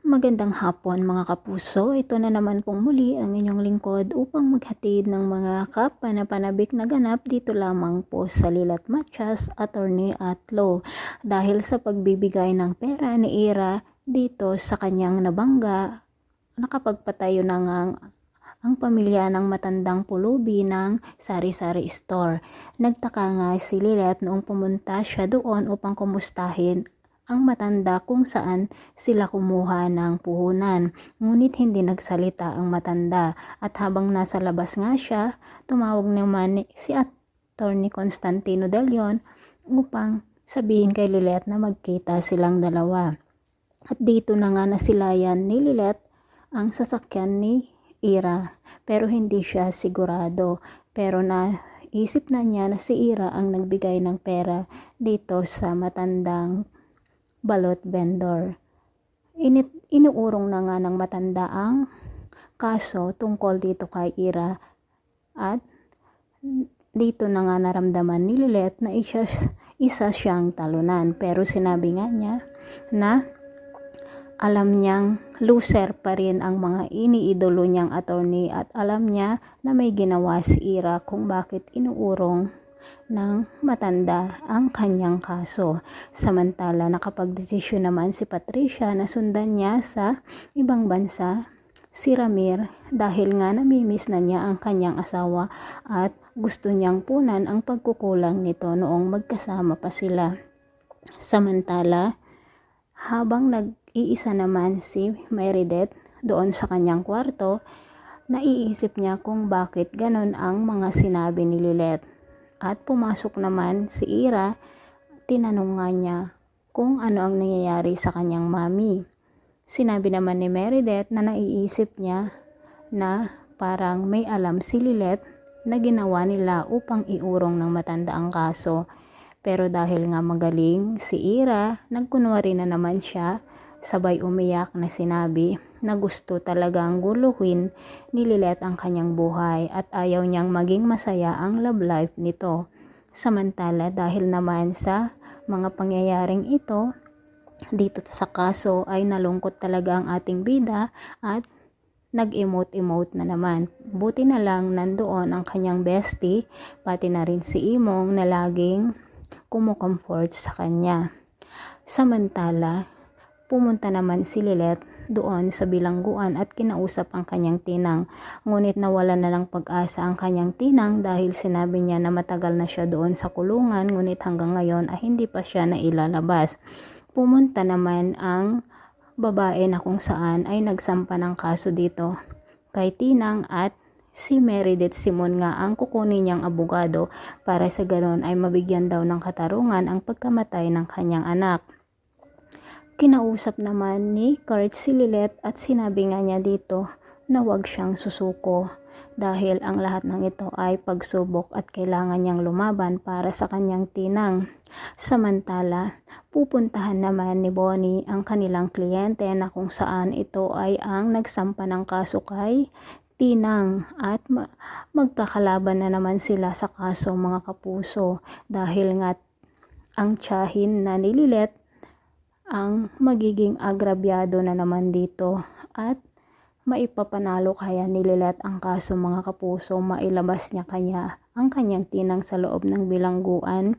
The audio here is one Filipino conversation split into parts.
Magandang hapon mga kapuso. Ito na naman pong muli ang inyong lingkod upang maghatid ng mga kapanapanabik na ganap dito lamang po sa Lilat Machas, Attorney at Law. Dahil sa pagbibigay ng pera ni Ira dito sa kanyang nabangga, nakapagpatayo na nga ang pamilya ng matandang pulubi ng sari-sari store. Nagtaka nga si Lilet noong pumunta siya doon upang kumustahin ang matanda kung saan sila kumuha ng puhunan. Ngunit hindi nagsalita ang matanda at habang nasa labas nga siya, tumawag naman si Attorney Constantino De Leon upang sabihin kay Lilet na magkita silang dalawa. At dito na nga nasilayan ni Lilet ang sasakyan ni Ira pero hindi siya sigurado. Pero na isip na niya na si Ira ang nagbigay ng pera dito sa matandang balot vendor. Init, inuurong na nga ng matanda ang kaso tungkol dito kay Ira at dito na nga naramdaman ni Lilet na isa, isa siyang talunan pero sinabi nga niya na alam niyang loser pa rin ang mga iniidolo niyang attorney at alam niya na may ginawa si Ira kung bakit inuurong ng matanda ang kanyang kaso. Samantala, nakapagdesisyon naman si Patricia na sundan niya sa ibang bansa si Ramir dahil nga namimiss na niya ang kanyang asawa at gusto niyang punan ang pagkukulang nito noong magkasama pa sila. Samantala, habang nag-iisa naman si Meredith doon sa kanyang kwarto, naiisip niya kung bakit ganon ang mga sinabi ni Lilet. At pumasok naman si Ira, tinanong nga niya kung ano ang nangyayari sa kanyang mami. Sinabi naman ni Meredith na naiisip niya na parang may alam si Lilet na ginawa nila upang iurong ng matanda ang kaso. Pero dahil nga magaling si Ira, nagkunwari na naman siya sabay umiyak na sinabi na gusto talagang guluhin ni Lilet ang kanyang buhay at ayaw niyang maging masaya ang love life nito. Samantala dahil naman sa mga pangyayaring ito, dito sa kaso ay nalungkot talaga ang ating bida at nag-emote-emote na naman. Buti na lang nandoon ang kanyang bestie, pati na rin si Imong na laging kumukomfort sa kanya. Samantala, pumunta naman si Lilet doon sa bilangguan at kinausap ang kanyang tinang. Ngunit nawala na ng pag-asa ang kanyang tinang dahil sinabi niya na matagal na siya doon sa kulungan ngunit hanggang ngayon ay hindi pa siya nailalabas. Pumunta naman ang babae na kung saan ay nagsampa ng kaso dito kay Tinang at si Meredith Simon nga ang kukunin niyang abogado para sa ganon ay mabigyan daw ng katarungan ang pagkamatay ng kanyang anak. Kinausap naman ni Kurt si Lilet at sinabi nga niya dito na huwag siyang susuko dahil ang lahat ng ito ay pagsubok at kailangan niyang lumaban para sa kanyang tinang. Samantala, pupuntahan naman ni Bonnie ang kanilang kliyente na kung saan ito ay ang nagsampa ng kaso kay Tinang at ma- magkakalaban na naman sila sa kaso mga kapuso dahil nga ang tiyahin na nililet ang magiging agrabyado na naman dito at maipapanalo kaya nililet ang kaso mga kapuso mailabas niya kaya ang kanyang tinang sa loob ng bilangguan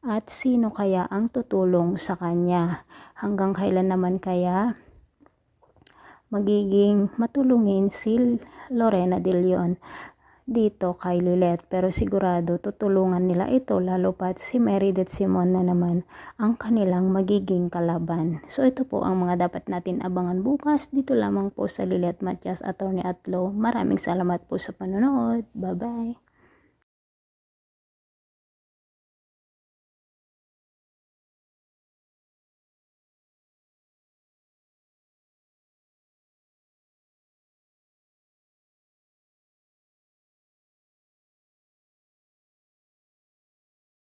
at sino kaya ang tutulong sa kanya? Hanggang kailan naman kaya magiging matulungin si Lorena De Leon dito kay Lilet pero sigurado tutulungan nila ito lalo pat si Meredith Simon na naman ang kanilang magiging kalaban. So ito po ang mga dapat natin abangan bukas dito lamang po sa Lilet Matias Attorney at Law. Maraming salamat po sa panonood. Bye bye.